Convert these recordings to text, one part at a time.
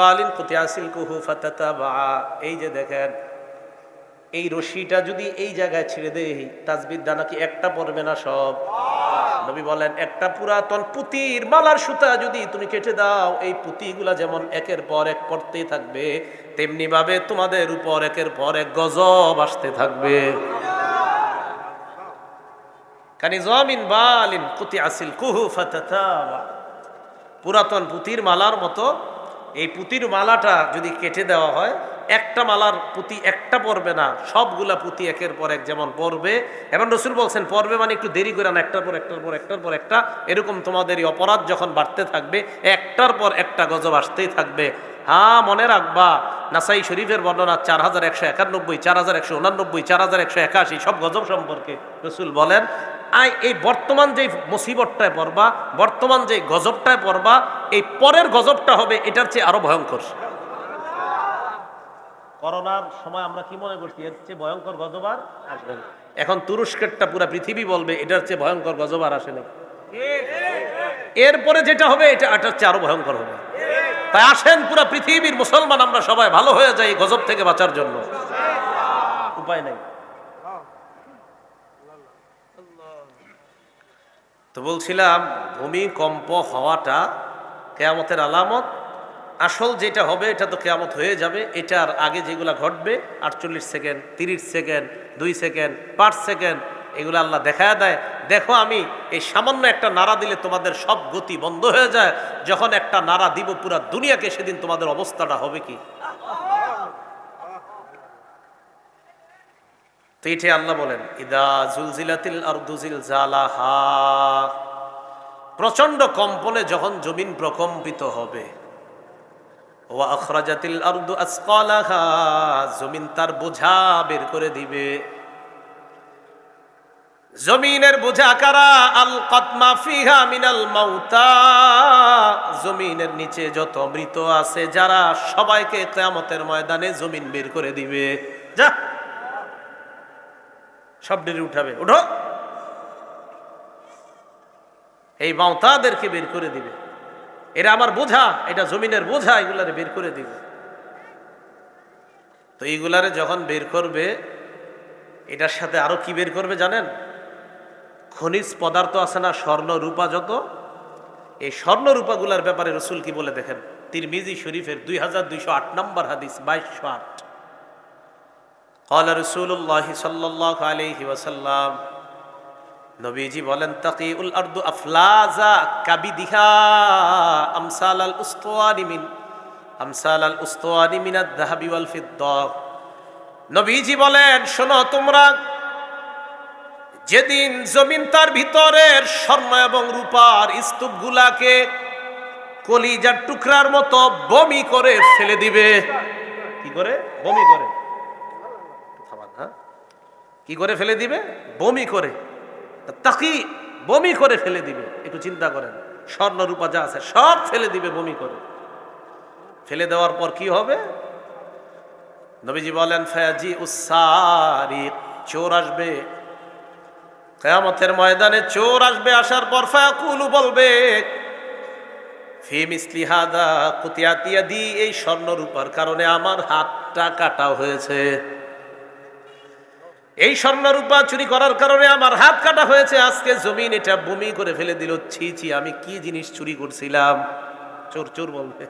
বালিন কুতিয়াসিল কুহু ফাতাতা বা এই যে দেখেন, এই রশিটা যদি এই জায়গায় ছেড়ে দেই, তাজবির দানা কি একটা পড়বে না সব? নবী বলেন, একটা পুরাতন পুতির মালার সুতা যদি তুমি কেটে দাও, এই পুঁতিগুলা যেমন একের পর এক পড়তেই থাকবে তেমনি ভাবে তোমাদের উপর একের পর এক গজব আসতে থাকবে। কানি জমিন বালিন কুতি আসিল কুহু ফাতাতা পুরাতন পুতির মালার মতো এই পুঁতির মালাটা যদি কেটে দেওয়া হয়, একটা মালার পুঁতি একটা পড়বে না, সবগুলা পুঁতি একের পর এক যেমন পড়বে। এবং রসুল বলছেন, পড়বে মানে একটু দেরি করে না, একটার পর একটার পর একটার পর একটা, এরকম তোমাদের এই অপরাধ যখন বাড়তে থাকবে, একটার পর একটা গজব আসতেই থাকবে। হ্যাঁ মনে রাখবা, নাসাই শরীফের বর্ণনা চার হাজার একশো একানব্বই, চার হাজার একশো উনানব্বই, চার হাজার একশো একাশি, সব গজব সম্পর্কে রসুল বলেন। আই, এই বর্তমান যে মুসিবতটায় পড়বা, বর্তমান যে গজবটায় পড়বা এই পরের গজবটা হবে এটার চেয়ে আরও ভয়ঙ্কর। করোনার সময় আমরা কি মনে করছি? এর চেয়ে ভয়ঙ্কর গজব আর আসবে না। এখন তুরস্কেরটা পুরা পৃথিবী বলবে এটার চেয়ে ভয়ঙ্কর গজব আর আসে না। এরপরে যেটা হবে এটা এটার চেয়ে আরও ভয়ঙ্কর হবে। তাই আসেন পুরা পৃথিবীর মুসলমান আমরা সবাই ভালো হয়ে যাই গজব থেকে বাঁচার জন্য। উপায় নাই। তো বলছিলাম ভূমিকম্প হওয়াটা কেয়ামতের আলামত, আসল যেটা হবে এটা তো কেয়ামত হয়ে যাবে এটার আগে যেগুলা ঘটবে, আটচল্লিশ সেকেন্ড, তিরিশ সেকেন্ড, দুই সেকেন্ড, পাঁচ সেকেন্ড, এগুলো আল্লাহ দেখা দেয়। দেখো আমি এই সামান্য একটা নাড়া দিলে তোমাদের সব গতি বন্ধ হয়ে যায়, যখন একটা নাড়া দিব পুরা দুনিয়াকে, সেদিন তোমাদের অবস্থাটা হবে কি? তো এটাই আল্লাহ বলেন, ইদা জুলজিলাতিল আরদুজিল জালাহা প্রচণ্ড কম্পনে যখন জমিন প্রকম্পিত হবে। আখরাজাতিল জমিন তার বোঝা বের করে দিবে। জমিনের বোঝা কারা? আল কতমা ফিহা মিনাল মাউতা। জমিনের নিচে যত মৃত আছে, যারা সবাইকে কিয়ামতের ময়দানে জমিন বের করে দিবে। যা! সব ডেরে উঠাবে। উঠো এই মাওতাদেরকে বের করে দিবে এরা আমার বোঝা এটা জমিনের বোঝা এগুলারে বের করে দিবে তো এইগুলারে যখন বের করবে এটার সাথে আরো কি বের করবে জানেন খনিজ পদার্থ আছে না স্বর্ণ রূপা যত এই স্বর্ণ রূপাগুলার ব্যাপারে রসুল কি বলে দেখেন তিরমিজি শরীফের দুই হাজার দুইশো আট নম্বর হাদিস বাইশশো আট قال رسول الله صلى الله عليه وسلم নবীজি বলেন, তাকিউল আরদু আফলাজা কাবিদিহা আমসাল আল উস্তওয়ানি মিন আমসাল আল উস্তওয়ানি মিন আদ-দাহাবি ওয়াল ফিদ্দা। নবীজি বলেন, শোনো তোমরা, যেদিন জমিন তার ভিতরের স্বর্ণ এবং রূপার স্তূপগুলাকে কলিজার টুকরার মতো বমি করে ফেলে দিবে। কি করে? বমি করে। হ্যাঁ? কি করে ফেলে দিবে? বমি করে। তাকি বমি করে ফেলে দিবে। একটু চিন্তা করেন। স্বর্ণ রূপা যা আছে সব ফেলে দিবে বমি করে। ফেলে দেওয়ার পর কি হবে? নবীজি বলেন ফয়াজি উসারি চোর আসবে। কেয়ামতের ময়দানে চোর আসবে আসার পর ফায়াকুলু বলবে, ফি মিসলি হাদা কুতিয়াতিয়া দি এই স্বর্ণ রূপার কারণে আমার হাতটা কাটা হয়েছে। এই স্বর্ণরূপা চুরি করার কারণে আমার হাত কাটা হয়েছে, আজকে জমিন এটা বমি করে ফেলে দিল। ছি ছি, আমি কি জিনিস চুরি করছিলাম? চোর চোর বলবে।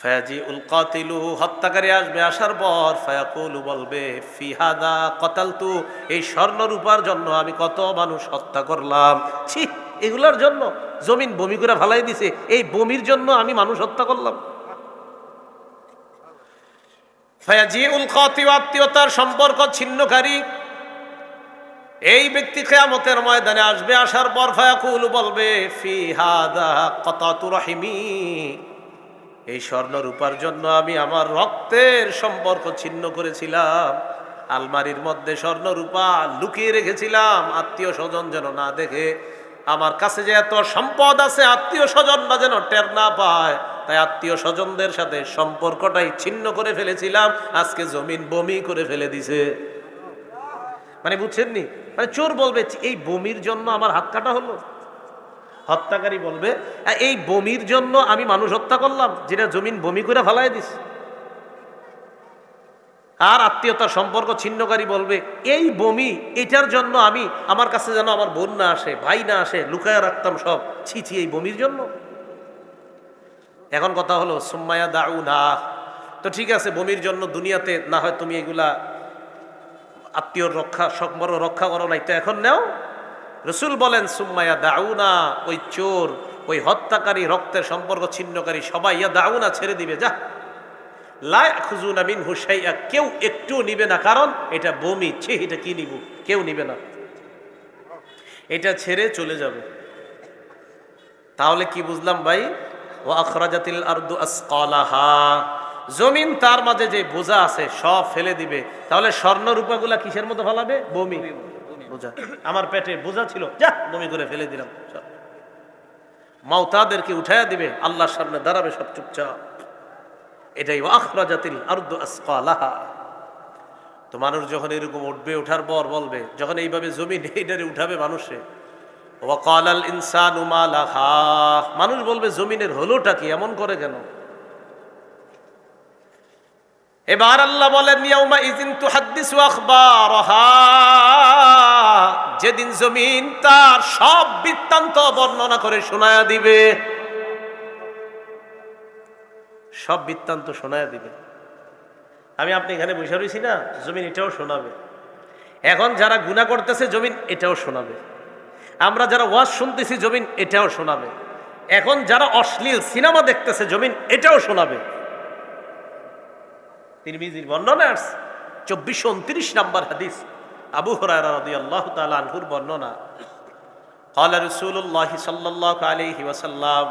ফায়াজি উল কাতিলু, হত্যাকারী আসবে আসার পর ফায়াকুলু বলবে ফিহাদা কতালতু, এই স্বর্ণ রূপার জন্য আমি কত মানুষ হত্যা করলাম। ছি, এগুলোর জন্য জমিন বমি করে ফালাই দিছে, এই বমির জন্য আমি মানুষ হত্যা করলাম। ফায়াজি উল কাতি আত্মীয়তার সম্পর্ক ছিন্নকারী। এই ব্যক্তি কেয়ামতের ময়দানে আসবে, আসার পর ফায়াকুল বলবে রহিমি। এই স্বর্ণ রূপার জন্য আমি আমার রক্তের সম্পর্ক ছিন্ন করেছিলাম। আলমারির মধ্যে স্বর্ণ রূপা লুকিয়ে রেখেছিলাম। আত্মীয় স্বজন যেন না দেখে, আমার কাছে যে এত সম্পদ আছে আত্মীয় স্বজনরা যেন টের না পায়। তাই আত্মীয় স্বজনদের সাথে সম্পর্কটাই ছিন্ন করে ফেলেছিলাম, আজকে জমিন বমি করে ফেলে দিছে। মানে বুঝছেননি? মানে চোর বলবে এই বমির জন্য আমার হাত কাটা হলো? হত্যাকারী বলবে এই বমির জন্য আমি মানুষ হত্যা করলাম, যেটা জমিন বমি করে ফেলাই দিস আর আত্মীয়তার সম্পর্ক ছিন্নকারী বলবে, এই বমি, এটার জন্য আমি, আমার কাছে যেন আমার বোন না আসে, ভাই না আসে, লুকায় রাখতাম সব। ছি ছি, এই বমির জন্য? এখন কথা হলো, সুম্মায়া দাউ না তো ঠিক আছে বমির জন্য দুনিয়াতে না হয় তুমি এগুলা আত্মীয়র রক্ষা সম্পর্ক রক্ষা করো নাই। তো এখন নেও, রসুল বলেন, সুম্মায়া দাউনা। ওই চোর, ওই হত্যাকারী, রক্তের সম্পর্ক ছিন্নকারী, সবাই, ইয়া দাউ না ছেড়ে দিবে, যা। লাই খুজুনা মিন হুসাইয়া কেউ একটু নিবে না। কারণ এটা বমি ছি, এটা কি নিব? কেউ নিবে না। এটা ছেড়ে চলে যাবে। তাহলে কি বুঝলাম ভাই? ও আখরাজাতিল আরদু আসকালাহা। জমিন তার মাঝে যে বোঝা আছে সব ফেলে দিবে। তাহলে স্বর্ণ রূপাগুলা কিসের মতো ফেলাবে? বমি। বোঝা। আমার পেটে বোঝা ছিল যা বমি করে ফেলে দিলাম মাওতাদেরকে উঠাইয়া দিবে আল্লাহর সামনে দাঁড়াবে সব চুপচাপ। এটাই আখরাজাতিল আরদু আসকালাহা। তো মানুষ যখন এরকম উঠবে ওঠার পর বলবে যখন এইভাবে জমিন এইটারে উঠাবে মানুষে ওয়াকালাল ইনসান উমালাহা মানুষ বলবে, জমিনের হলোটা কি? এমন করে কেন? এবার আল্লাহ বলেন যেদিন জমিন তার সব বৃত্তান্ত বর্ণনা করে শোনায়া দিবে। সব বৃত্তান্ত শোনায়া দিবে। আমি আপনি এখানে বসে রয়েছি না, জমিন এটাও শোনাবে। এখন যারা গুণা করতেছে, জমিন এটাও শোনাবে। আমরা যারা ওয়াজ শুনতেছি জমিন এটাও শোনাবে এখন যারা অশ্লীল সিনেমা দেখতেছে জমিন এটাও শোনাবে তিরমিজির বর্ণনা আসছে চব্বিশশো উনত্রিশ নাম্বার হাদিস আবু হরায়রা রাদিয়াল্লাহু তাআলা আনহুর বর্ণনা قال رسول الله صلى الله عليه وسلم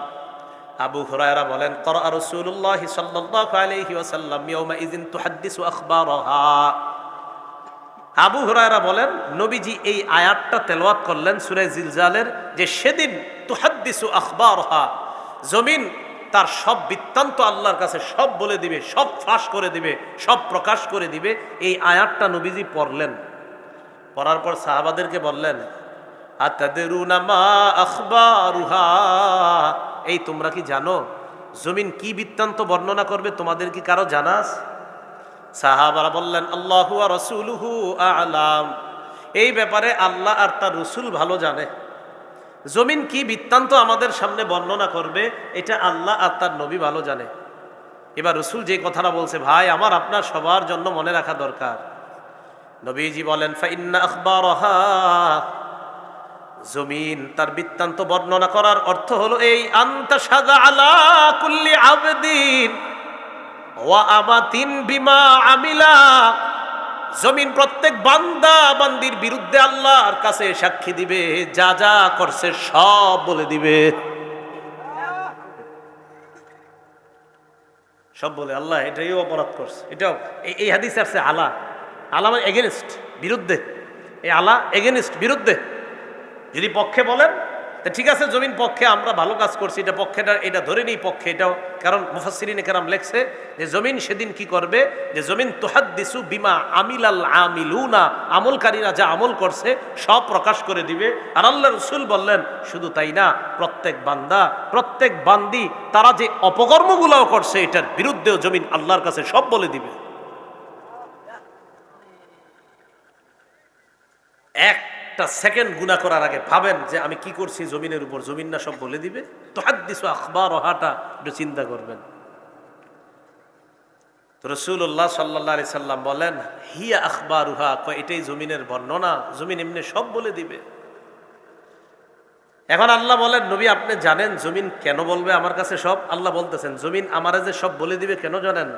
আবু হুরায়রা বলেন قرأ رسول الله صلى الله عليه وسلم يومئذ تحدث أخبارها আবু হুরায়রা বলেন, নবীজি এই আয়াতটা তেলাওয়াত করলেন সূরা জিলজালের যে সেদিন তুহাদ্দিসু আখবারহা, জমিন তার সব বৃত্তান্ত আল্লাহর কাছে সব বলে দিবে, সব ফাঁস করে দিবে, সব প্রকাশ করে দিবে, এই আয়াতটা নবীজি পড়লেন। পড়ার পর সাহাবাদেরকে বললেন এই তোমরা কি জানো, জমিন কি বৃত্তান্ত বর্ণনা করবে তোমাদের কি কারও জানাস সাহাবারা বললেন, আল্লাহু রসুলহু আলাম। এই ব্যাপারে আল্লাহ আর তার রসুল ভালো জানে। জমিন কি বৃত্তান্ত আমাদের সামনে বর্ণনা করবে, এটা আল্লাহ আর তার নবী ভালো জানে। এবার রসুল যে কথাটা বলছে, ভাই, আমার আপনার সবার জন্য মনে রাখা দরকার। নবীজি বলেন, ফাইন্না আখবারহা। জমিন তার বৃত্তান্ত বর্ণনা করার অর্থ হলো এই, আন্তা সাদা আলা কুল্লি আবদিন। ওয়া বিমা আমিলা। জমিন প্রত্যেক বান্দা বান্দির বিরুদ্ধে আল্লাহর কাছে সাক্ষী দিবে, যা যা করছে সব বলে দিবে। সব বলে, আল্লাহ, এটাই অপরাধ করছে। এটাও, এই- হাদিস আসছে আলা। আলা মানে এগেনস্ট বিরুদ্ধে। এই আলা এগেনস্ট বিরুদ্ধে। যদি পক্ষে বলেন তা ঠিক আছে, জমিন পক্ষে আমরা ভালো কাজ করছি, এটা পক্ষেটা এটা ধরে নিই পক্ষে, এটাও, কারণ মুফাসসিরিন কেরাম লেখছে যে জমিন সেদিন কি করবে? যে জমিন তুহাদ্দিসু বিমা আমিলাল আমিলুনা, আমলকারীরা যা আমল করছে, সব প্রকাশ করে দিবে। আর আল্লাহ রসুল বললেন, শুধু তাই না, প্রত্যেক বান্দা, প্রত্যেক বান্দি, তারা যে অপকর্মগুলোও করছে, এটার বিরুদ্ধেও জমিন আল্লাহর কাছে সব বলে দিবে। একটা সেকেন্ড গুণা করার আগে ভাবেন যে আমি কি করছি, জমিনের উপর জমিন না সব বলে দিবে? তো হাদিস আখবার ওহাটা, একটু চিন্তা করবেন। তো রসুল্লাহ সাল্লাহ আলি সাল্লাম বলেন, হিয়া আখবার উহা এটাই জমিনের বর্ণনা, জমিন এমনি সব বলে দিবে। এখন আল্লাহ বলেন, নবী, আপনি জানেন জমিন কেন বলবে আমার কাছে সব? আল্লাহ বলতেছেন, জমিন আমারে যে সব বলে দিবে কেন জানেন?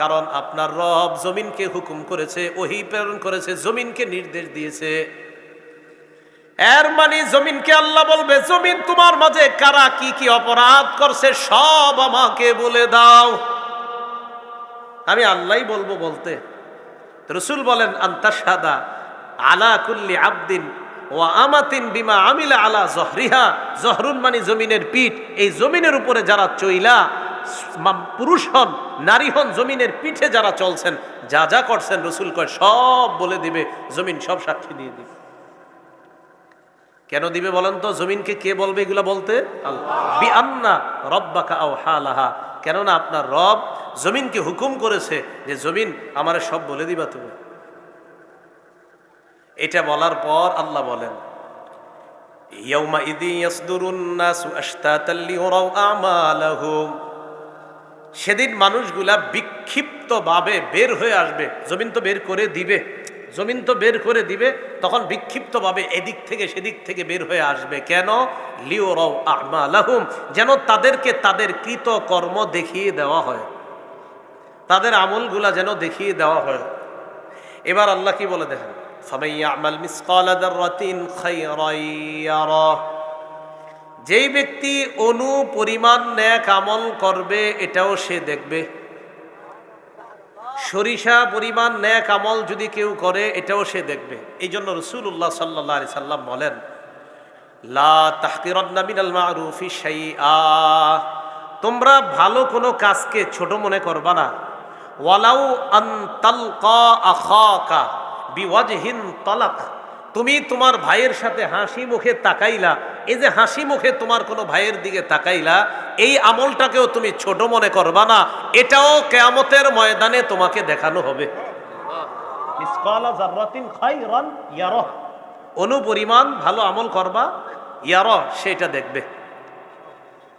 কারণ আপনার রব জমিনকে হুকুম করেছে, ওহি প্রেরণ করেছে, জমিনকে নির্দেশ দিয়েছে। এর মানে জমিনকে আল্লাহ বলবে, জমিন তোমার মাঝে কারা কি কি অপরাধ করছে, সব আমাকে বলে দাও। আমি আল্লাহই বলব বলতে। রসুল বলেন আন্তাসাদা আলা কুল্লি আবদিন ও আমাতিন বিমা আমিলা আলা জহরিহা। জহরুন মানে জমিনের পিঠ। এই জমিনের উপরে যারা চইলা পুরুষ হন, নারী হন, জমিনের পিঠে যারা চলছেন, যা যা করছেন, রসুল কয়, সব বলে দিবে, জমিন সব সাক্ষী দিয়ে দিবে। কেন দিবে বলেন তো? জমিনকে কে বলবে এগুলা বলতে? কেননা আপনার রব জমিনকে হুকুম করেছে যে, জমিন আমারে সব বলে দিবা তুমি। এটা বলার পর আল্লাহ বলেন সেদিন মানুষগুলা বিক্ষিপ্তভাবে বের হয়ে আসবে, জমিন তো বের করে দিবে, জমিন তো বের করে দিবে, তখন বিক্ষিপ্তভাবে এদিক থেকে সেদিক থেকে বের হয়ে আসবে। কেন? লিওরাও আমালাহুম, যেন তাদেরকে তাদের কৃত কর্ম দেখিয়ে দেওয়া হয়, তাদের আমলগুলা যেন দেখিয়ে দেওয়া হয়। এবার আল্লাহ কি বলে দেখেন? ফামাইয়া আমাল মিসকালা দাররাতিন খায়রান যেই ব্যক্তি অনু পরিমাণ ন্যাক আমল করবে, এটাও সে দেখবে। সরিষা পরিমাণ ন্যাক আমল যদি কেউ করে, এটাও সে দেখবে। এই জন্য রসুল্লাহ সাল্লাহ আলি সাল্লাম বলেন, লা তাহকিরন্না মিনাল মারুফি শাইআ। তোমরা ভালো কোনো কাজকে ছোট মনে করবা না। ওয়ালাউ আন তালকা আখাকা। বিওয়াজহিন তালাক। তুমি তোমার ভাইয়ের সাথে হাসি মুখে তাকাইলা। এই যে হাসি মুখে তোমার কোনো ভাইয়ের দিকে তাকাইলা এই আমলটাকেও তুমি ছোট মনে করবা না। এটাও কেয়ামতের ময়দানে তোমাকে দেখানো হবে। অনুপরিমাণ ভালো আমল করবা ইয়ার সেটা দেখবে।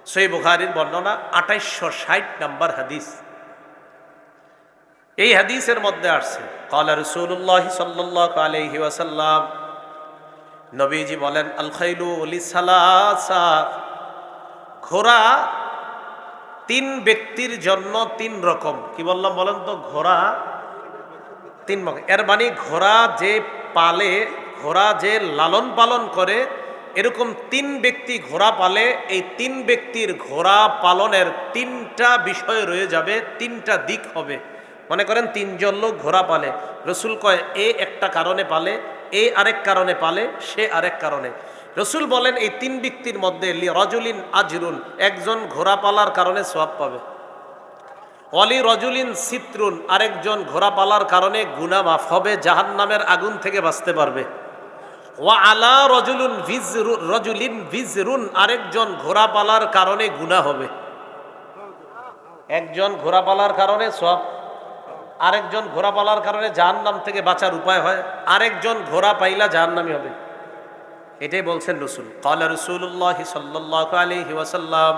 সই বুখারির বর্ণনা আঠাইশশো ষাট নাম্বার হাদিস। এই হাদিসের মধ্যে আসছে, কলা রসুল্লাহ সাল্লাহ আলহি ওয়াসাল্লাম, নবীজি বলেন, আল খাইলু অলি ঘোড়া তিন ব্যক্তির জন্য তিন রকম। কি বললাম বলেন তো? ঘোড়া তিন রকম। এর মানে ঘোড়া যে পালে, ঘোড়া যে লালন পালন করে, এরকম তিন ব্যক্তি ঘোড়া পালে, এই তিন ব্যক্তির ঘোড়া পালনের তিনটা বিষয় রয়ে যাবে, তিনটা দিক হবে। মনে করেন তিনজন লোক ঘোড়া পালে। রসুল কয়, এ একটা কারণে পালে, এ আরেক কারণে পালে, সে আরেক কারণে। রসুল বলেন, এই তিন ব্যক্তির মধ্যে রজুলিন আজরুন, একজন ঘোড়া পালার কারণে সোয়াব পাবে। অলি রজুলিন সিত্রুন, আরেকজন ঘোড়া পালার কারণে গুনা মাফ হবে জাহান নামের আগুন থেকে বাঁচতে পারবে। ওয়া আলা রজুলুন রজুলিন ভিজরুন, আরেকজন ঘোড়া পালার কারণে গুনাহ হবে। একজন ঘোড়া পালার কারণে সব আরেকজন ঘোড়া পালার কারণে জাহান নাম থেকে বাঁচার উপায় হয়, আরেকজন ঘোড়া পাইলা জাহান্নামি হবে। এটাই বলছেন রসুল। কালা রসুল্লাহ সাল্লাহ আলহি ওয়াসাল্লাম।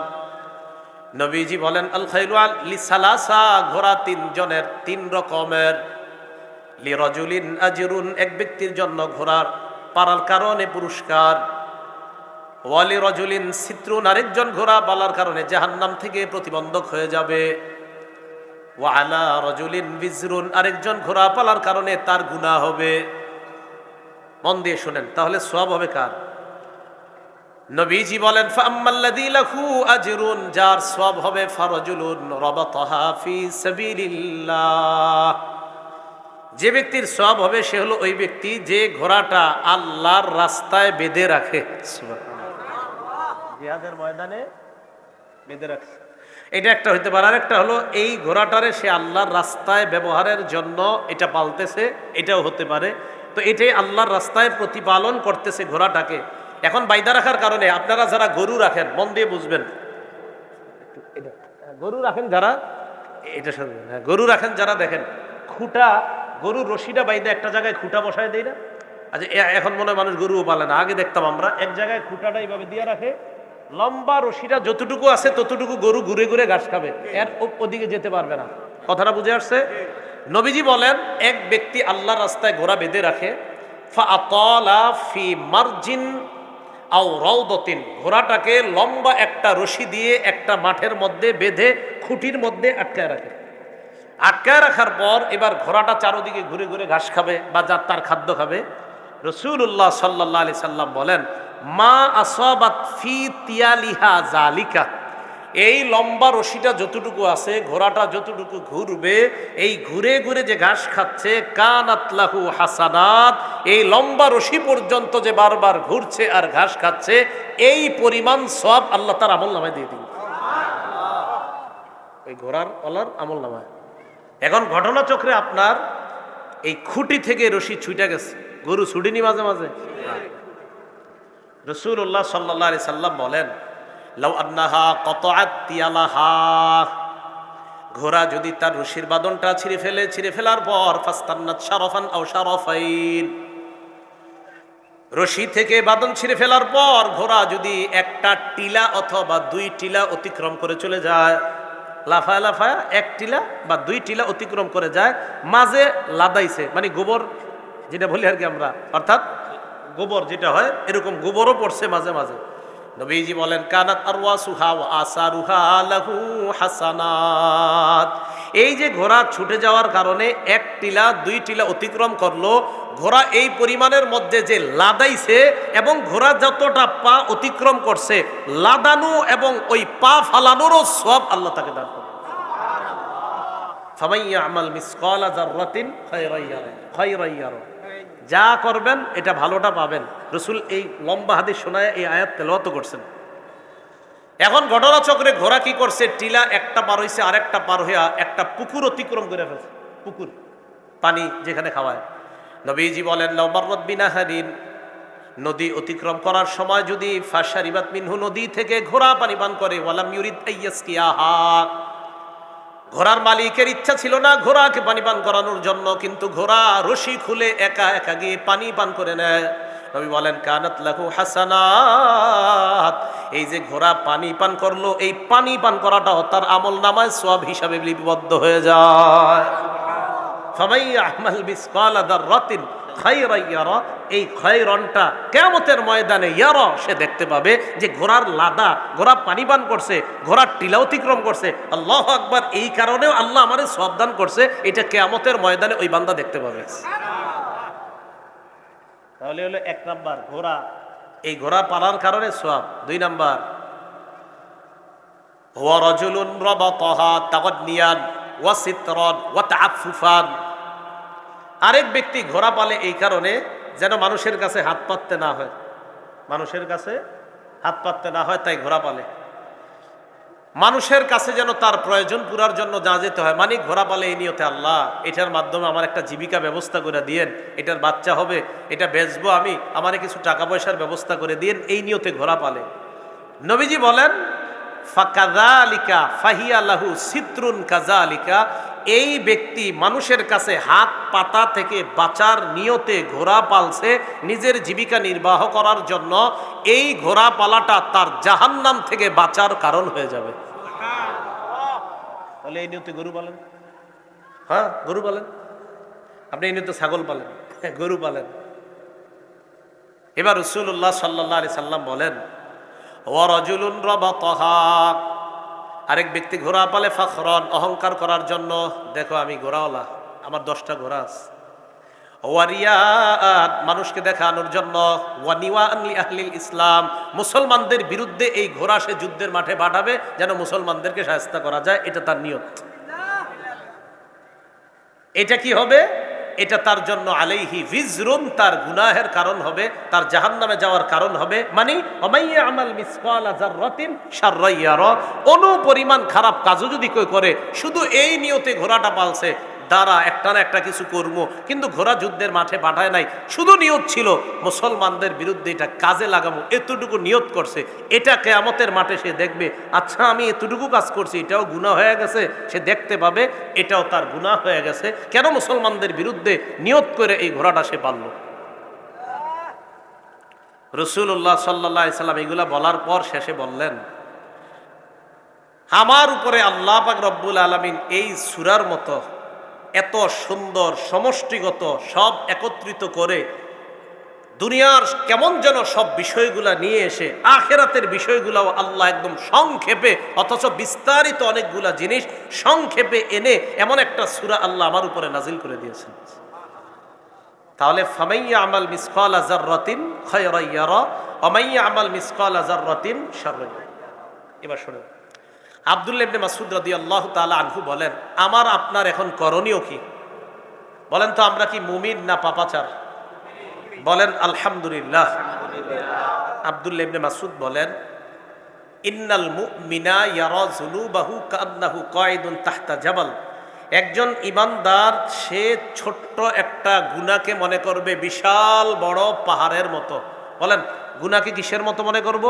নবীজি বলেন, আল খাইলু আল লিসালাসা ঘোড়া তিনজনের তিন রকমের। লি রজুলিন আজিরুন, এক ব্যক্তির জন্য ঘোড়ার পারার কারণে পুরস্কার। ওয়ালি রজুলিন সিত্রুন, আরেকজন ঘোড়া পালার কারণে জাহান্নাম থেকে প্রতিবন্ধক হয়ে যাবে। ওয়ালা রজুলিন বিজরুন, আরেকজন ঘোড়া পালার কারণে তার গুণা হবে। মন দিয়ে শোনেন, তাহলে সব হবে কার? নবীজি বলেন লাহু আজরুন যার সব হবে, ফারজুলুন রাবাতাহা ফি সাবিলিল্লাহ যে ব্যক্তির সব হবে, সে হলো ওই ব্যক্তি যে ঘোড়াটা আল্লাহর রাস্তায় বেঁধে রাখে। জিহাদের ময়দানে বেঁধে রাখছে এটা একটা হইতে পারে। আর একটা হলো এই ঘোড়াটারে সে আল্লাহর রাস্তায় ব্যবহারের জন্য এটা পালতেছে এটাও হতে পারে। তো এটাই আল্লাহর রাস্তায় প্রতিপালন করতেছে ঘোড়াটাকে। এখন বাইদা রাখার কারণে আপনারা যারা গরু রাখেন মন দিয়ে বুঝবেন। গরু রাখেন যারা এটা হ্যাঁ, গরু রাখেন যারা দেখেন খুঁটা গরুর রশিটা বাইদে একটা জায়গায় খুঁটা বসায় দেয় না? আচ্ছা এখন মনে হয় মানুষ গরুও পালে না। আগে দেখতাম আমরা এক জায়গায় খুঁটাটা এইভাবে দিয়ে রাখে লম্বা রশিটা যতটুকু আছে ততটুকু গরু ঘুরে ঘুরে ঘাস খাবে। এর ওদিকে যেতে পারবে না। কথাটা বুঝে আসছে? নবীজি বলেন, এক ব্যক্তি আল্লাহ রাস্তায় ঘোড়া বেঁধে রাখে ফি মার্জিন ঘোড়াটাকে লম্বা একটা রশি দিয়ে একটা মাঠের মধ্যে বেঁধে খুঁটির মধ্যে আটকায় রাখে। আটকায় রাখার পর এবার ঘোড়াটা চারোদিকে ঘুরে ঘুরে ঘাস খাবে বা যার তার খাদ্য খাবে। রসুল্লাহ সাল্লাহ আলি সাল্লাম বলেন মা আসবাত ফি তিয়ালিহা জালিকা। এই লম্বা রশিটা যতটুকু আছে, ঘোড়াটা যতটুকু ঘুরবে, এই ঘুরে ঘুরে যে ঘাস খাচ্ছে কানাতলাহু হাসানাত, এই লম্বা রশি পর্যন্ত যে বারবার ঘুরছে আর ঘাস খাচ্ছে, এই পরিমাণ সব আল্লাহ তার আমল নামায় দিয়ে দিন। ওই ঘোড়ার অলার আমল নামায়। এখন ঘটনা চক্রে আপনার এই খুঁটি থেকে রশি ছুটে গেছে। গরু ছুটিনি মাঝে মাঝে? রসুল্লাহ সাল্লাহ সাল্লাম বলেন, লাউ আন্নাহা কত আত্মিয়ালাহা ঘোড়া যদি তার রশির বাদনটা ছিঁড়ে ফেলে, ছিঁড়ে ফেলার পর ফাস্তান্নাত শারফান আও শারফাইন। রশি থেকে বাদন ছিঁড়ে ফেলার পর ঘোড়া যদি একটা টিলা অথবা দুই টিলা অতিক্রম করে চলে যায়, লাফায় লাফায় এক টিলা বা দুই টিলা অতিক্রম করে যায়, মাঝে লাদাইছে মানে গোবর, যেটা বলি আর কি আমরা, অর্থাৎ গোবর যেটা হয়, এরকম গোবরও পড়ছে মাঝে মাঝে। নবীজি বলেন, কানাত আরওয়া সুহা ও আসারুহা লাহু হাসানাত। এই যে ঘোড়া ছুটে যাওয়ার কারণে এক টিলা, দুই টিলা অতিক্রম করল। ঘোড়া এই পরিমাণের মধ্যে যে লাদাইছে এবং ঘোড়া যতটা পা অতিক্রম করছে, লাদানো এবং ওই পা ফালানোরও সব আল্লাহ তাকে দান করবে ফামাইয়া আমাল মিসকালা জাররাতিন খায়রান ইয়ারা খায়রান ইয়ারা যা করবেন, এটা ভালোটা পাবেন। রসুল এই লম্বা হাদিস শোনায় এই আয়াত তেলাওয়াত করছেন। এখন ঘটনা চক্রে ঘোড়া কি করছে? টিলা একটা পার হইছে, আরেকটা পার হইয়া একটা পুকুর অতিক্রম করে ফেলছে। পুকুর, পানি যেখানে খাওয়ায়। নবীজি বলেন লম্বারত বিনাহারিন। নদী অতিক্রম করার সময় যদি ফাশারিবাত মিনহু নদী থেকে ঘোড়া পানি পান করে, ওয়ালাম ইউরিদ আইয়াসকিয়াহা। ঘোড়ার মালিকের ইচ্ছা ছিল না ঘোড়াকে পানি পান করানোর জন্য, কিন্তু ঘোড়া রশি খুলে একা একা গিয়ে পানি পান করে নেয়। নবী বলেন, কানাত লাহু হাসানাত। এই যে ঘোড়া পানি পান করল, এই পানি পান করাটাও তার আমল নামায় সব হিসাবে লিপিবদ্ধ হয়ে যায়। ফামাই আহমাল বিসকালা দাররাতিন খায়রা ইয়ারা এই খয়রনটা কেমতের ময়দানে ইয়ারা সে দেখতে পাবে যে ঘোড়ার লাদা ঘোড়া পানি পান করছে ঘোড়ার টিলা অতিক্রম করছে। আল্লাহ আকবার এই কারণেও আল্লাহ আমারে সাবধান করছে এটা কেয়ামতের ময়দানে ওই বান্দা দেখতে পাবে। তাহলে হলো এক নাম্বার ঘোড়া। এই ঘোড়া পালার কারণে সব দুই নাম্বার হুয়া রাজুলুন রাবাতাহা তাগাদনিয়ান ওয়া সিতরান, ওয়া তাআফফুফান। আরেক ব্যক্তি ঘোড়া পালে এই কারণে যেন মানুষের কাছে হাত পাততে না হয়। মানুষের কাছে হাত পাততে না হয়, তাই ঘোড়া পালে। মানুষের কাছে যেন তার প্রয়োজন পুরার জন্য যা যেতে হয় মানে ঘোড়া পালে এই নিয়তে আল্লাহ, এটার মাধ্যমে আমার একটা জীবিকা ব্যবস্থা করে দিয়েন, এটার বাচ্চা হবে, এটা বেচবো আমি, আমার কিছু টাকা পয়সার ব্যবস্থা করে দিয়েন, এই নিয়তে ঘোড়া পালে। নবীজি বলেন ফাকাদালিকা সিত্রুন কাজালিকা এই ব্যক্তি মানুষের কাছে হাত পাতা থেকে বাঁচার নিয়তে ঘোড়া পালছে নিজের জীবিকা নির্বাহ করার জন্য। এই ঘোড়া পালাটা তার জাহান্নাম থেকে বাঁচার কারণ হয়ে যাবে। তাহলে এই নিয়তে গরু পালেন? হ্যাঁ গরু পালেন। আপনি এই নিয়তে ছাগল পালেন? হ্যাঁ, গরু পালেন। এবার রসুল্লাহ সাল্লাহ আলি সাল্লাম বলেন ওয়ারজুলুন রবাতহা। আরেক ব্যক্তি ঘোড়া পালে ফখরন অহংকার করার জন্য দেখো আমি ঘোড়াওয়ালা আমার দশটা ঘোড়া আছে। ওয়ারিয়াত মানুষকে দেখানোর জন্য আহলিল ইসলাম মুসলমানদের বিরুদ্ধে এই ঘোড়া সে যুদ্ধের মাঠে পাঠাবে যেন মুসলমানদেরকে সাহায্য করা যায় এটা তার নিয়ত এটা কি হবে? এটা তার জন্য আলাইহি ভিজরুন তার গুনাহের কারণ হবে, তার জাহান নামে যাওয়ার কারণ হবে। মানে আমাল অনু পরিমাণ খারাপ কাজও যদি কেউ করে, শুধু এই নিয়তে ঘোড়াটা পালছে দ্বারা একটা না একটা কিছু করব। কিন্তু ঘোড়া যুদ্ধের মাঠে পাঠায় নাই। শুধু নিয়ত ছিল, মুসলমানদের বিরুদ্ধে এটা কাজে লাগাবো, এতটুকু নিয়ত করছে। এটা কেয়ামতের মাঠে সে দেখবে আচ্ছা আমি এতটুকু কাজ করছি, এটাও গুণা হয়ে গেছে, সে দেখতে পাবে, এটাও তার গুণা হয়ে গেছে। কেন মুসলমানদের বিরুদ্ধে নিয়ত করে এই ঘোড়াটা সে পারল রসুল্লাহ সাল্লাহ সাল্লাম এগুলা বলার পর শেষে বললেন, আমার উপরে আল্লাহ পাক রব্বুল আলমিন এই সুরার মতো এত সুন্দর, সমষ্টিগত, সব একত্রিত করে দুনিয়ার কেমন যেন সব বিষয়গুলা নিয়ে এসে আখেরাতের বিষয়গুলাও আল্লাহ একদম সংক্ষেপে, অথচ বিস্তারিত অনেকগুলা জিনিস সংক্ষেপে এনে এমন একটা সুরা আল্লাহ আমার উপরে নাজিল করে দিয়েছেন। তাহলে ফামাইয়া আমাল মিসকাল আজার রতিন খয়রাইয়ারা অমাইয়া আমাল মিসকাল আজার রতিন শাররাইয়া এবার শুনুন। আবদুল্লাহ ইবনে মাসুদ রাদিয়াল্লাহু তাআলা আনহু বলেন, আমার আপনার এখন করণীয় কি? বলেন তো, আমরা কি মুমিন না পাপাচার? বলেন, আলহামদুলিল্লাহ। আবদুল্লাহ ইবনে মাসুদ বলেন, ইন্নাল মুমিনা ইয়ারা যুনুবাহু কান্নাহু কায়দুন তাহতা জাবাল। একজন ইমানদার সে ছোট্ট একটা গুনাকে মনে করবে বিশাল বড় পাহাড়ের মতো। বলেন গুনাকে কিসের মতো মনে করব?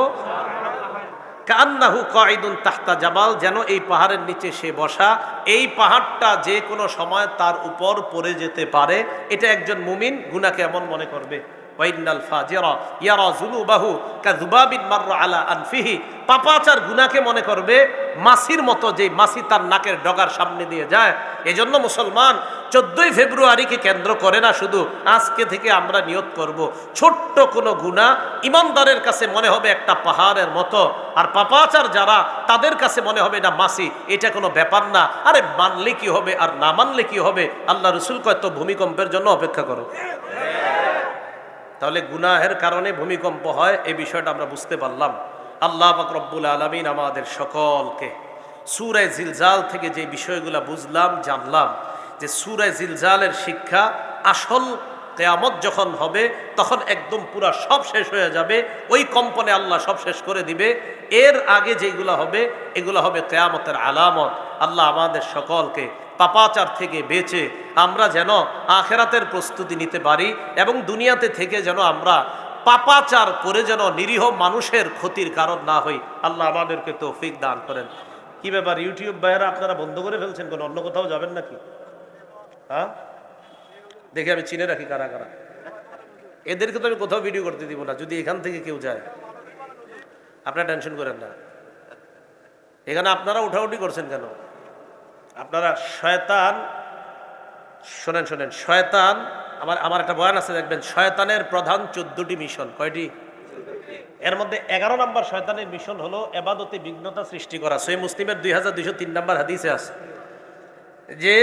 কান্নাহু কাইদুন তাহতা জাবাল, যেন এই পাহাড়ের নিচে সে বসা। এই পাহাড়টা যে কোনো সময় তার উপর পড়ে যেতে পারে। এটা একজন মুমিন গুনাকে এমন মনে করবে। ওয়াইনাল ফাজিরা ইয়ারা যুনুবাহু কাযুবাবিন মাররা আলা আনফিহি। পাপাচার গুনাকে মনে করবে মাসির মতো যে মাসি তার নাকের ডগার সামনে দিয়ে যায়। এজন্য মুসলমান চোদ্দই ফেব্রুয়ারিকে কেন্দ্র করে না শুধু আজকে থেকে আমরা নিয়ত করব। ছোট্ট কোনো গুণা ইমানদারের কাছে মনে হবে একটা পাহাড়ের মতো। আর পাপাচার যারা, তাদের কাছে মনে হবে না মাসি, এটা কোনো ব্যাপার না। আরে মানলে কি হবে আর না মানলে কি হবে? আল্লাহ রসুল কয় ভূমিকম্পের জন্য অপেক্ষা করো। তাহলে গুনাহের কারণে ভূমিকম্প হয়, এই বিষয়টা আমরা বুঝতে পারলাম। আল্লাহ রব্বুল আলমিন আমাদের সকলকে সুরায় জিলজাল থেকে যে বিষয়গুলো বুঝলাম, জানলাম যে সুরায় জিলজালের শিক্ষা আসল কেয়ামত যখন হবে, তখন একদম পুরা সব শেষ হয়ে যাবে, ওই কম্পনে আল্লাহ সব শেষ করে দিবে। এর আগে যেগুলো হবে, এগুলো হবে কেয়ামতের আলামত। আল্লাহ আমাদের সকলকে পাপাচার থেকে বেঁচে আমরা যেন আখেরাতের প্রস্তুতি নিতে পারি এবং দুনিয়াতে থেকে যেন আমরা পাপাচার করে যেন নিরীহ মানুষের ক্ষতির কারণ না হই। আল্লাহ আমাদেরকে তৌফিক দান করেন। কি ব্যাপার, ইউটিউব ভাইয়েরা আপনারা বন্ধ করে ফেলছেন কোনো? অন্য কোথাও যাবেন নাকি? হ্যাঁ? দেখে আমি চিনে রাখি কারা কারা। এদেরকে তো আমি কোথাও ভিডিও করতে দিব না, যদি এখান থেকে কেউ যায়। আপনারা টেনশন করেন না। এখানে আপনারা উঠাউঠি করছেন কেন? আপনারা শয়তান, শোনেন শোনেন, শয়তান, আমার আমার একটা বয়ান আছে, দেখবেন, শয়তানের প্রধান চোদ্দটি মিশন, কয়টি? এর মধ্যে এগারো নম্বর শয়তানের মিশন হলো এবাদতে বিঘ্নতা সৃষ্টি করা। সই মুসলিমের দুই হাজার দুইশো তিন নম্বর হাদিসে আছে যে,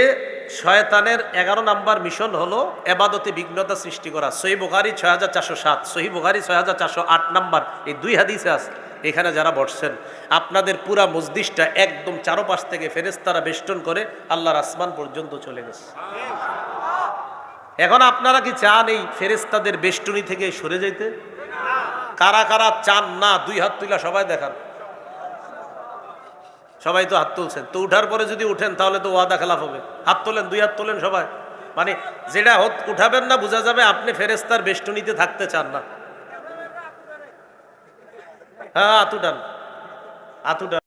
শয়তানের এগারো নাম্বার মিশন হলো এবাদতে বিঘ্নতা সৃষ্টি করা। সহি বোখারি ছয় হাজার চারশো সাত সহি বোখারি ছয় হাজার চারশো আট নম্বর, এই দুই হাদিসে আছে। এখানে যারা বসছেন, আপনাদের পুরা মসজিদটা একদম চারোপাশ থেকে ফেরেস্তারা বেষ্টন করে আল্লাহর আসমান পর্যন্ত চলে গেছে। এখন আপনারা কি চান এই ফেরেস্তাদের বেষ্টনী থেকে সরে যেতে কারা কারা চান না, দুই হাত তুলা সবাই দেখান। সবাই তো হাত তুলছেন। তো উঠার পরে যদি উঠেন, তাহলে তো ওয়াদা খেলাফ হবে। হাত তোলেন, দুই হাত তোলেন সবাই। মানে যেটা উঠাবেন না, বোঝা যাবে আপনি ফেরেস্তার বেষ্টনীতে থাকতে চান না। হ্যাঁ হাত উঠান